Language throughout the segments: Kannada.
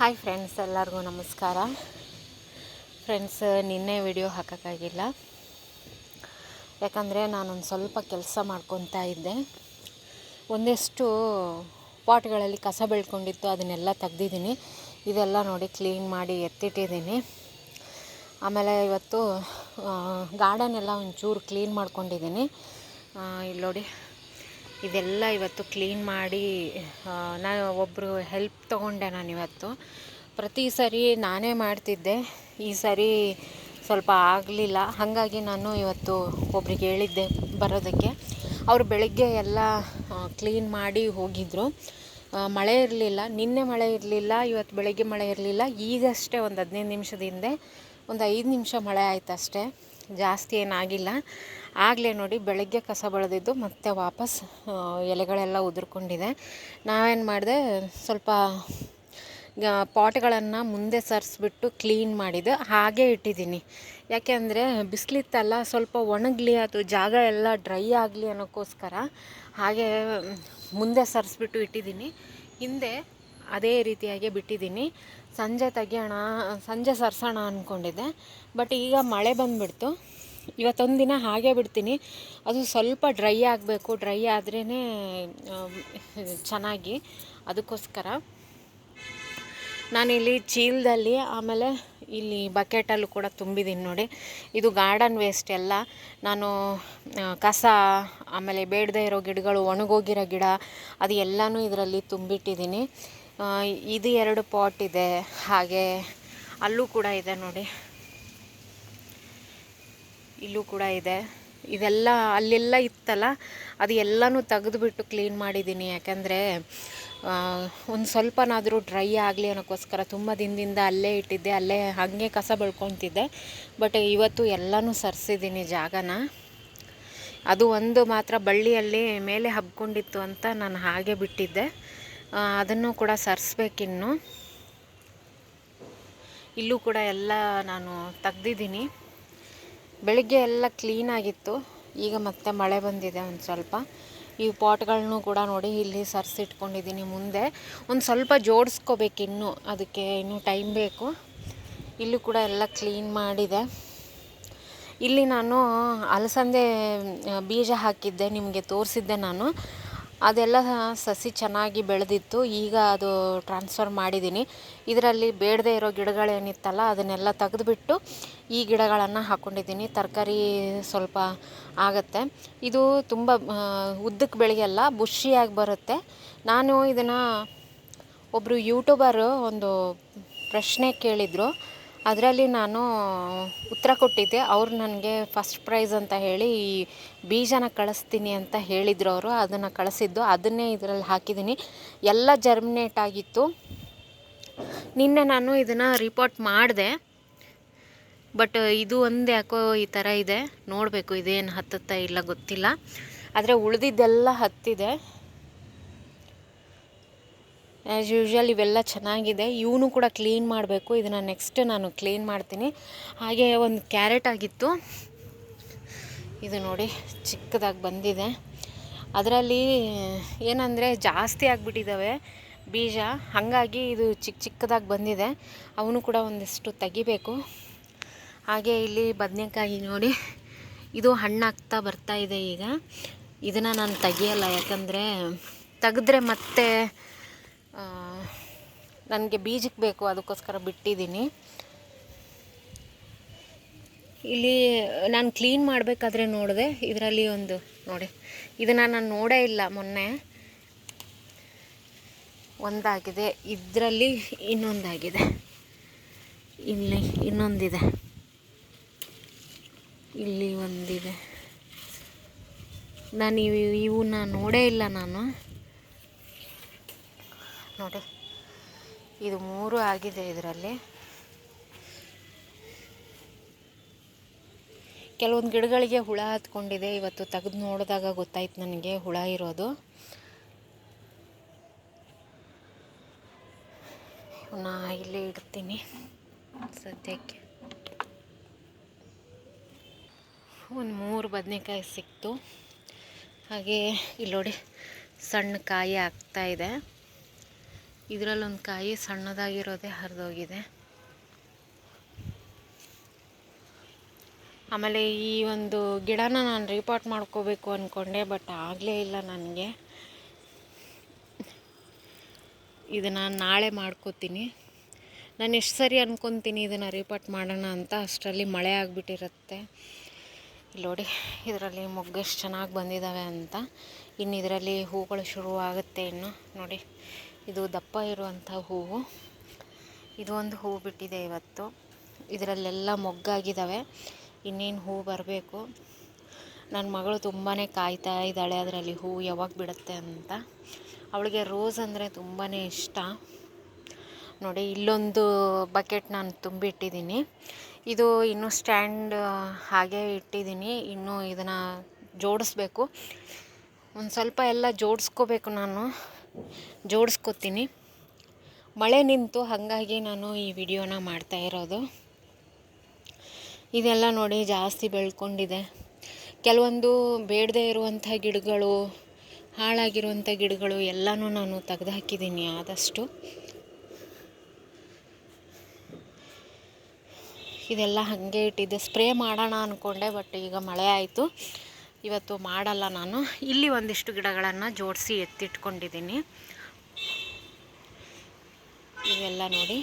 ಹಾಯ್ ಫ್ರೆಂಡ್ಸ್, ಎಲ್ಲರಿಗೂ ನಮಸ್ಕಾರ. ಫ್ರೆಂಡ್ಸ್, ನಿನ್ನೆ ವಿಡಿಯೋ ಹಾಕೋಕ್ಕಾಗಿಲ್ಲ. ಯಾಕಂದರೆ ನಾನೊಂದು ಸ್ವಲ್ಪ ಕೆಲಸ ಮಾಡ್ಕೊತಾ ಇದ್ದೆ. ಒಂದಿಷ್ಟು ಪಾಟ್ಗಳಲ್ಲಿ ಕಸ ಬೆಳ್ಕೊಂಡಿತ್ತು, ಅದನ್ನೆಲ್ಲ ತೆಗ್ದಿದ್ದೀನಿ. ಇದೆಲ್ಲ ನೋಡಿ ಕ್ಲೀನ್ ಮಾಡಿ ಎತ್ತಿಟ್ಟಿದ್ದೀನಿ. ಆಮೇಲೆ ಇವತ್ತು ಗಾರ್ಡನ್ ಎಲ್ಲ ಒಂಚೂರು ಕ್ಲೀನ್ ಮಾಡ್ಕೊಂಡಿದ್ದೀನಿ. ಇಲ್ಲಿ ನೋಡಿ. ಇದೆಲ್ಲ ಇವತ್ತು ಕ್ಲೀನ್ ಮಾಡಿ ನಾನು ಒಬ್ಬರು ಹೆಲ್ಪ್ ತೊಗೊಂಡೆ ನಾನು ಇವತ್ತು. ಪ್ರತಿ ಸರಿ ನಾನೇ ಮಾಡ್ತಿದ್ದೆ. ಈ ಸರಿ ಸ್ವಲ್ಪ ಆಗಲಿಲ್ಲ. ಹಾಗಾಗಿ ನಾನು ಇವತ್ತು ಒಬ್ರಿಗೆ ಹೇಳಿದ್ದೆ ಬರೋದಕ್ಕೆ. ಅವರು ಬೆಳಗ್ಗೆ ಎಲ್ಲ ಕ್ಲೀನ್ ಮಾಡಿ ಹೋಗಿದ್ದರು ಮಳೆ ಇರಲಿಲ್ಲ. ನಿನ್ನೆ ಮಳೆ ಇರಲಿಲ್ಲ. ಇವತ್ತು ಬೆಳಗ್ಗೆ ಮಳೆ ಇರಲಿಲ್ಲ. ಈಗಷ್ಟೇ ಒಂದು ಹದಿನೈದು ನಿಮಿಷದ ಹಿಂದೆ ಒಂದು ಐದು ನಿಮಿಷ ಮಳೆ ಆಯ್ತು ಅಷ್ಟೇ ಜಾಸ್ತಿ ಏನಾಗಿಲ್ಲ. ಆಗಲೇ ನೋಡಿ ಬೆಳಗ್ಗೆ ಕಸ ಬೆಳೆದಿದ್ದು ಮತ್ತೆ ವಾಪಸ್ ಎಲೆಗಳೆಲ್ಲ ಉದುರ್ಕೊಂಡಿದೆ. ನಾವೇನು ಮಾಡಿದೆ, ಸ್ವಲ್ಪ ಪಾಟ್ಗಳನ್ನು ಮುಂದೆ ಸರಿಸ್ಬಿಟ್ಟು ಕ್ಲೀನ್ ಮಾಡಿದ್ದು, ಹಾಗೆ ಇಟ್ಟಿದ್ದೀನಿ. ಯಾಕೆ ಅಂದರೆ ಬಿಸಿಲಿತ್ತಲ್ಲ, ಸ್ವಲ್ಪ ಒಣಗಲಿ, ಅದು ಜಾಗ ಎಲ್ಲ ಡ್ರೈ ಆಗಲಿ ಅನ್ನೋಕ್ಕೋಸ್ಕರ ಹಾಗೆ ಮುಂದೆ ಸರಿಸ್ಬಿಟ್ಟು ಇಟ್ಟಿದ್ದೀನಿ. ಹಿಂದೆ ಅದೇ ರೀತಿಯಾಗಿ ಬಿಟ್ಟಿದ್ದೀನಿ. ಸಂಜೆ ತೆಗಿಯೋಣ, ಸಂಜೆ ಸರ್ಸೋಣ ಅಂದ್ಕೊಂಡಿದ್ದೆ ಬಟ್ ಈಗ ಮಳೆ ಬಂದುಬಿಡ್ತು. ಇವತ್ತೊಂದು ದಿನ ಹಾಗೆ ಬಿಡ್ತೀನಿ. ಅದು ಸ್ವಲ್ಪ ಡ್ರೈ ಆಗಬೇಕು. ಡ್ರೈ ಆದ್ರೇ ಚೆನ್ನಾಗಿ. ಅದಕ್ಕೋಸ್ಕರ ನಾನಿಲ್ಲಿ ಚೀಲದಲ್ಲಿ ಆಮೇಲೆ ಇಲ್ಲಿ ಬಕೆಟಲ್ಲೂ ಕೂಡ ತುಂಬಿದ್ದೀನಿ ನೋಡಿ. ಇದು ಗಾರ್ಡನ್ ವೇಸ್ಟ್ ಎಲ್ಲ. ನಾನು ಕಸ, ಆಮೇಲೆ ಬೇಡದೇ ಇರೋ ಗಿಡಗಳು, ಒಣಗೋಗಿರೋ ಗಿಡ, ಅದು ಎಲ್ಲನೂ ಇದರಲ್ಲಿ ತುಂಬಿಟ್ಟಿದ್ದೀನಿ ಇದು ಎರಡು ಪಾಟ್ ಇದೆ. ಹಾಗೆ ಅಲ್ಲೂ ಕೂಡ ಇದೆ ನೋಡಿ. ಇಲ್ಲೂ ಕೂಡ ಇದೆ. ಇದೆಲ್ಲ ಅಲ್ಲೆಲ್ಲ ಇತ್ತಲ್ಲ, ಅದು ಎಲ್ಲನೂ ತೆಗೆದುಬಿಟ್ಟು ಕ್ಲೀನ್ ಮಾಡಿದ್ದೀನಿ ಯಾಕೆಂದರೆ ಒಂದು ಸ್ವಲ್ಪನಾದರೂ ಡ್ರೈ ಆಗಲಿ ಅನ್ನೋಕ್ಕೋಸ್ಕರ ತುಂಬ ದಿನದಿಂದ ಅಲ್ಲೇ ಇಟ್ಟಿದ್ದೆ, ಅಲ್ಲೇ ಹಾಗೆ ಕಸ ಬಳ್ಕೊತಿದ್ದೆ. ಬಟ್ ಇವತ್ತು ಎಲ್ಲನೂ ಸರಿಸಿದ್ದೀನಿ ಜಾಗನ. ಅದು ಒಂದು ಮಾತ್ರ ಬಳ್ಳಿಯಲ್ಲಿ ಮೇಲೆ ಹಬ್ಕೊಂಡಿತ್ತು ಅಂತ ನಾನು ಹಾಗೆ ಬಿಟ್ಟಿದ್ದೆ. ಅದನ್ನು ಕೂಡ ಸರಿಸ್ಬೇಕಿನ್ನು ಇಲ್ಲೂ ಕೂಡ ಎಲ್ಲ ನಾನು ತೆಗ್ದಿದ್ದೀನಿ. ಬೆಳಿಗ್ಗೆ ಎಲ್ಲ ಕ್ಲೀನಾಗಿತ್ತು ಈಗ ಮತ್ತೆ ಮಳೆ ಬಂದಿದೆ ಒಂದು ಸ್ವಲ್ಪ. ಈ ಪಾಟ್ಗಳನ್ನೂ ಕೂಡ ನೋಡಿ ಇಲ್ಲಿ ಸರಿಸಿಟ್ಕೊಂಡಿದ್ದೀನಿ ಮುಂದೆ. ಒಂದು ಸ್ವಲ್ಪ ಜೋಡಿಸ್ಕೋಬೇಕು ಇನ್ನೂ. ಅದಕ್ಕೆ ಇನ್ನೂ ಟೈಮ್ ಬೇಕು. ಇಲ್ಲೂ ಕೂಡ ಎಲ್ಲ ಕ್ಲೀನ್ ಮಾಡಿದೆ. ಇಲ್ಲಿ ನಾನು ಅಲಸಂದೆ ಬೀಜ ಹಾಕಿದ್ದೆ, ನಿಮಗೆ ತೋರಿಸಿದ್ದೆ ನಾನು. ಅದೆಲ್ಲ ಸಸಿ ಚೆನ್ನಾಗಿ ಬೆಳೆದಿತ್ತು. ಈಗ ಅದು ಟ್ರಾನ್ಸ್ಫರ್ ಮಾಡಿದ್ದೀನಿ ಇದರಲ್ಲಿ ಬೇಡದೇ ಇರೋ ಗಿಡಗಳೇನಿತ್ತಲ್ಲ ಅದನ್ನೆಲ್ಲ ತೆಗೆದುಬಿಟ್ಟು ಈ ಗಿಡಗಳನ್ನು ಹಾಕ್ಕೊಂಡಿದ್ದೀನಿ ತರಕಾರಿ ಸ್ವಲ್ಪ ಆಗುತ್ತೆ. ಇದು ತುಂಬ ಉದ್ದಕ್ಕೆ ಬೆಳೆಯಲ್ಲ ಬುಷಿಯಾಗಿ ಬರುತ್ತೆ. ನಾನು ಇದನ್ನು ಒಬ್ಬರು ಯೂಟ್ಯೂಬರು ಒಂದು ಪ್ರಶ್ನೆ ಕೇಳಿದರು. ಅದರಲ್ಲಿ ನಾನು ಉತ್ತರ ಕೊಟ್ಟಿದ್ದೆ. ಅವ್ರು ನನಗೆ ಫಸ್ಟ್ ಪ್ರೈಸ್ ಅಂತ ಹೇಳಿ ಈ ಬೀಜನ ಕಳಿಸ್ತೀನಿ ಅಂತ ಹೇಳಿದ್ರು ಅವರು. ಅದನ್ನು ಕಳಿಸಿದ್ದು. ಅದನ್ನೇ ಇದರಲ್ಲಿ ಹಾಕಿದ್ದೀನಿ. ಎಲ್ಲ ಜರ್ಮಿನೇಟ್ ಆಗಿತ್ತು. ನಿನ್ನೆ ನಾನು ಇದನ್ನು ರಿಪೋರ್ಟ್ ಮಾಡಿದೆ. ಬಟ್ ಇದು ಒಂದು ಯಾಕೋ ಈ ಥರ ಇದೆ. ನೋಡಬೇಕು ಇದೇನು ಹತ್ತುತ್ತಾ ಇಲ್ಲ ಗೊತ್ತಿಲ್ಲ. ಆದರೆ ಉಳಿದಿದ್ದೆಲ್ಲ ಹತ್ತಿದೆ. ಆ್ಯಸ್ ಯೂಶ್ವಲ್ ಇವೆಲ್ಲ ಚೆನ್ನಾಗಿದೆ. ಇವನು ಕೂಡ ಕ್ಲೀನ್ ಮಾಡಬೇಕು. ಇದನ್ನು ನೆಕ್ಸ್ಟ್ ನಾನು ಕ್ಲೀನ್ ಮಾಡ್ತೀನಿ. ಹಾಗೆ ಒಂದು ಕ್ಯಾರೆಟ್ ಆಗಿತ್ತು. ಇದು ನೋಡಿ, ಚಿಕ್ಕದಾಗಿ ಬಂದಿದೆ. ಅದರಲ್ಲಿ ಏನಂದರೆ, ಜಾಸ್ತಿ ಆಗಿಬಿಟ್ಟಿದ್ದಾವೆ ಬೀಜ. ಹಾಗಾಗಿ ಇದು ಚಿಕ್ಕ ಚಿಕ್ಕದಾಗಿ ಬಂದಿದೆ. ಅವನು ಕೂಡ ಒಂದಿಷ್ಟು ತೆಗಿಬೇಕು. ಹಾಗೆ ಇಲ್ಲಿ ಬದನೆಕಾಯಿ ನೋಡಿ, ಇದು ಹಣ್ಣಾಗ್ತಾ ಬರ್ತಾ ಇದೆ ಈಗ. ಇದನ್ನು ನಾನು ತೆಗಿಯಲ್ಲ, ಯಾಕಂದರೆ ತೆಗೆದ್ರೆ ಮತ್ತೆ ನನಗೆ ಬೀಜಕ್ಕೆ ಬೇಕು, ಅದಕ್ಕೋಸ್ಕರ ಬಿಟ್ಟಿದ್ದೀನಿ. ಇಲ್ಲಿ ನಾನು ಕ್ಲೀನ್ ಮಾಡಬೇಕಾದ್ರೆ ನೋಡಿದೆ, ಇದರಲ್ಲಿ ಒಂದು ನೋಡಿ, ಇದನ್ನು ನಾನು ನೋಡೇ ಇಲ್ಲ ಮೊನ್ನೆ. ಒಂದಾಗಿದೆ, ಇದರಲ್ಲಿ ಇನ್ನೊಂದಾಗಿದೆ. ಇಲ್ಲಿ ಇನ್ನೊಂದಿದೆ. ಇಲ್ಲಿ ಒಂದಿದೆ. ನಾನು ಇವು ಇವನ್ನ ನೋಡೇ ಇಲ್ಲ ನಾನು. ನೋಡಿ. ಇದು ಮೂರು ಆಗಿದೆ ಇದರಲ್ಲಿ. ಕೆಲವೊಂದು ಗಿಡಗಳಿಗೆ ಹುಳ ಹತ್ಕೊಂಡಿದೆ. ಇವತ್ತು ತೆಗೆದು ನೋಡಿದಾಗ ಗೊತ್ತಾಯ್ತು ನನಗೆ ಹುಳ ಇರೋದು. ನಾ ಇಲ್ಲಿ ಇಡ್ತೀನಿ ಸದ್ಯಕ್ಕೆ. ಒಂದು ಮೂರು ಬದನೆಕಾಯಿ ಸಿಕ್ತು. ಹಾಗೆ ಇಲ್ಲಿ ನೋಡಿ ಸಣ್ಣ ಕಾಯಿ ಆಗ್ತಾ ಇದೆ. ಇದರಲ್ಲೊಂದು ಕಾಯಿ ಸಣ್ಣದಾಗಿರೋದೇ ಹರಿದೋಗಿದೆ. ಆಮೇಲೆ ಈ ಒಂದು ಗಿಡನ ನಾನು ರೀಪಾಟ್ ಮಾಡ್ಕೋಬೇಕು ಅಂದ್ಕೊಂಡೆ ಬಟ್ ಆಗಲೇ ಇಲ್ಲ ನನಗೆ. ಇದನ್ನು ನಾಳೆ ಮಾಡ್ಕೋತೀನಿ. ನಾನು ಎಷ್ಟು ಸರಿ ಅಂದ್ಕೊತೀನಿ ಇದನ್ನು ರೀಪಾಟ್ ಮಾಡೋಣ ಅಂತ. ಅಷ್ಟರಲ್ಲಿ ಮಳೆ ಆಗಿಬಿಟ್ಟಿರುತ್ತೆ. ನೋಡಿ ಇದರಲ್ಲಿ ಮೊಗ್ಗು ಎಷ್ಟು ಚೆನ್ನಾಗಿ ಬಂದಿದ್ದಾವೆ ಅಂತ. ಇನ್ನು ಇದರಲ್ಲಿ ಹೂಗಳು ಶುರುವಾಗುತ್ತೆ ಇನ್ನು. ನೋಡಿ ಇದು ದಪ್ಪ ಇರುವಂಥ ಹೂವು. ಇದು ಒಂದು ಹೂವು ಬಿಟ್ಟಿದೆ ಇವತ್ತು. ಇದರಲ್ಲೆಲ್ಲ ಮೊಗ್ಗಾಗಿದ್ದಾವೆ. ಇನ್ನೇನು ಹೂ ಬರಬೇಕು? ನನ್ನ ಮಗಳು ತುಂಬಾ ಕಾಯ್ತಾ ಇದ್ದಾಳೆ ಅದರಲ್ಲಿ ಹೂವು ಯಾವಾಗ ಬಿಡುತ್ತೆ ಅಂತ. ಅವಳಿಗೆ ರೋಸ್ ಅಂದರೆ ತುಂಬಾ ಇಷ್ಟ. ನೋಡಿ, ಇಲ್ಲೊಂದು ಬಕೆಟ್ ನಾನು ತುಂಬಿಟ್ಟಿದ್ದೀನಿ. ಇದು ಇನ್ನೂ ಸ್ಟ್ಯಾಂಡ್ ಹಾಗೆ ಇಟ್ಟಿದ್ದೀನಿ. ಇನ್ನೂ ಇದನ್ನು ಜೋಡಿಸ್ಬೇಕು. ಒಂದು ಸ್ವಲ್ಪ ಎಲ್ಲ ಜೋಡಿಸ್ಕೋಬೇಕು ನಾನು. ಜೋಡಿಸ್ಕೋತೀನಿ. ಮಳೆ ನಿಂತು ಹಾಗಾಗಿ ನಾನು ಈ ವಿಡಿಯೋನ ಮಾಡ್ತಾ ಇರೋದು. ಇದೆಲ್ಲ ನೋಡಿ ಜಾಸ್ತಿ ಬೆಳ್ಕೊಂಡಿದೆ. ಕೆಲವೊಂದು ಬೇಡದೇ ಇರುವಂಥ ಗಿಡಗಳು, ಹಾಳಾಗಿರುವಂಥ ಗಿಡಗಳು ಎಲ್ಲನೂ ನಾನು ತೆಗೆದು ಹಾಕಿದ್ದೀನಿ ಆದಷ್ಟು. ಇದೆಲ್ಲ ಹಾಗೆ ಇಟ್ಟಿದ್ದೆ. ಸ್ಪ್ರೇ ಮಾಡೋಣ ಅಂದ್ಕೊಂಡೆ ಬಟ್ ಈಗ ಮಳೆ ಆಯಿತು. ಇವತ್ತು ಮಾಡಲ್ಲ ನಾನು. ಇಲ್ಲಿ ಒಂದಿಷ್ಟು ಗಿಡಗಳನ್ನು ಜೋಡಿಸಿ ಎತ್ತಿಟ್ಕೊಂಡಿದ್ದೀನಿ. ಇವೆಲ್ಲ ನೋಡಿ.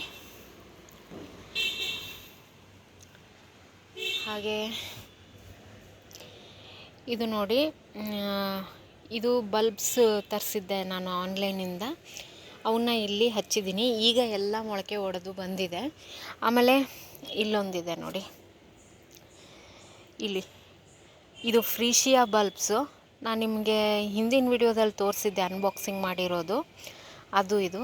ಹಾಗೆ ಇದು ನೋಡಿ ಇದು ಬಲ್ಬ್ಸ್ ತರಿಸಿದ್ದೆ ನಾನು ಆನ್ಲೈನಿಂದ. ಅವನ್ನ ಇಲ್ಲಿ ಹಚ್ಚಿದ್ದೀನಿ. ಈಗ ಎಲ್ಲ ಮೊಳಕೆ ಒಡೆದು ಬಂದಿದೆ. ಆಮೇಲೆ ಇಲ್ಲೊಂದಿದೆ ನೋಡಿ. ಇಲ್ಲಿ. ಇದು ಫ್ರೀಶಿಯಾ ಬಲ್ಬ್ಸು ನಾನು ನಿಮಗೆ ಹಿಂದಿನ ವಿಡಿಯೋದಲ್ಲಿ ತೋರಿಸಿದ್ದೆ ಅನ್ಬಾಕ್ಸಿಂಗ್ ಮಾಡಿರೋದು. ಅದು ಇದು.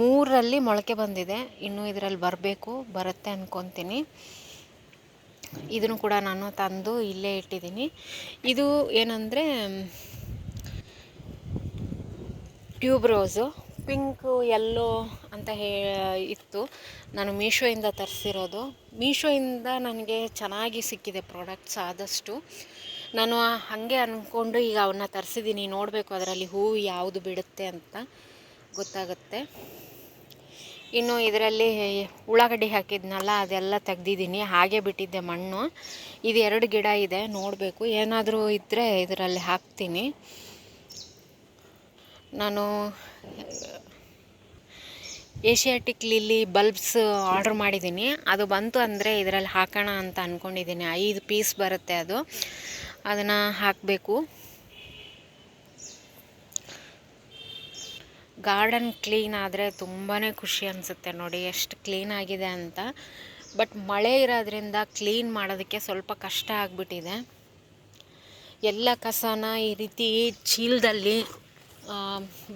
ಮೂರಲ್ಲಿ ಮೊಳಕೆ ಬಂದಿದೆ. ಇನ್ನೂ ಇದರಲ್ಲಿ ಬರಬೇಕು, ಬರುತ್ತೆ ಅಂದ್ಕೊತೀನಿ ಇದನ್ನು ಕೂಡ ನಾನು ತಂದು ಇಲ್ಲೇ ಇಟ್ಟಿದ್ದೀನಿ. ಇದು ಏನಂದರೆ, ಟ್ಯೂಬ್ ರೋಸು. ಪಿಂಕು ಎಲ್ಲೋ ಅಂತ ಹೇ, ಇತ್ತು. ನಾನು ಮೀಶೋಯಿಂದ ತರಿಸಿರೋದು. ಮೀಶೋಯಿಂದ ನನಗೆ ಚೆನ್ನಾಗಿ ಸಿಕ್ಕಿದೆ ಪ್ರಾಡಕ್ಟ್ಸ್ ಆದಷ್ಟು. ನಾನು ಹಾಗೆ ಅಂದ್ಕೊಂಡು ಈಗ ಅವನ್ನ ತರಿಸಿದ್ದೀನಿ ನೋಡಬೇಕು ಅದರಲ್ಲಿ ಹೂವು ಯಾವುದು ಬಿಡುತ್ತೆ ಅಂತ ಗೊತ್ತಾಗುತ್ತೆ. ಇನ್ನು ಇದರಲ್ಲಿ ಉಳ್ಳಾಗಡ್ಡಿ ಹಾಕಿದ್ನಲ್ಲ, ಅದೆಲ್ಲ ತೆಗ್ದಿದ್ದೀನಿ. ಹಾಗೆ ಬಿಟ್ಟಿದ್ದೆ ಮಣ್ಣು. ಇದು ಎರಡು ಗಿಡ ಇದೆ, ನೋಡಬೇಕು. ಏನಾದರೂ ಇದ್ದರೆ ಇದರಲ್ಲಿ ಹಾಕ್ತೀನಿ. ನಾನು ಏಷ್ಯಾಟಿಕ್ ಲಿಲ್ಲಿ ಬಲ್ಬ್ಸ್ ಆರ್ಡ್ರ್ ಮಾಡಿದ್ದೀನಿ. ಅದು ಬಂತು ಅಂದರೆ ಇದರಲ್ಲಿ ಹಾಕೋಣ ಅಂತ ಅಂದ್ಕೊಂಡಿದ್ದೀನಿ ಐದು ಪೀಸ್ ಬರುತ್ತೆ ಅದು. ಅದನ್ನು ಹಾಕಬೇಕು. ಗಾರ್ಡನ್ ಕ್ಲೀನ್ ಆದರೆ ತುಂಬಾ ಖುಷಿ ಅನಿಸುತ್ತೆ ನೋಡಿ ಎಷ್ಟು ಕ್ಲೀನ್ ಆಗಿದೆ ಅಂತ. ಬಟ್ ಮಳೆ ಇರೋದ್ರಿಂದ ಕ್ಲೀನ್ ಮಾಡೋದಕ್ಕೆ ಸ್ವಲ್ಪ ಕಷ್ಟ ಆಗಿಬಿಟ್ಟಿದೆ. ಎಲ್ಲ ಕಸನ ಈ ರೀತಿ ಚೀಲದಲ್ಲಿ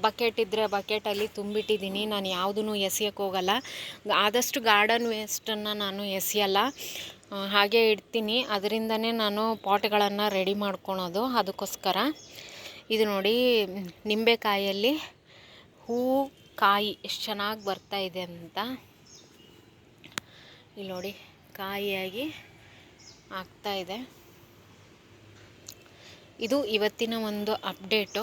ಬಕೆಟ್ ಇದ್ದರೆ ಬಕೆಟಲ್ಲಿ ತುಂಬಿಟ್ಟಿದ್ದೀನಿ. ನಾನು ಯಾವುದೂ ಎಸೆಯೋಕ್ಕೆ ಹೋಗಲ್ಲ. ಆದಷ್ಟು ಗಾರ್ಡನ್ ವೇಸ್ಟನ್ನು ನಾನು ಎಸೆಯಲ್ಲ. ಹಾಗೆ ಇಡ್ತೀನಿ. ಅದರಿಂದನೇ ನಾನು ಪಾಟ್ಗಳನ್ನು ರೆಡಿ ಮಾಡ್ಕೊಳೋದು. ಅದಕ್ಕೋಸ್ಕರ ಇದು ನೋಡಿ ನಿಂಬೆಕಾಯಲ್ಲಿ ಹೂ ಕಾಯಿ ಎಷ್ಟು ಚೆನ್ನಾಗಿ ಬರ್ತಾ ಇದೆ ಅಂತ. ಇಲ್ಲಿ ನೋಡಿ, ಕಾಯಿಯಾಗಿ ಆಗ್ತಾ ಇದೆ. ಇದು ಇವತ್ತಿನ ಒಂದು ಅಪ್ಡೇಟು.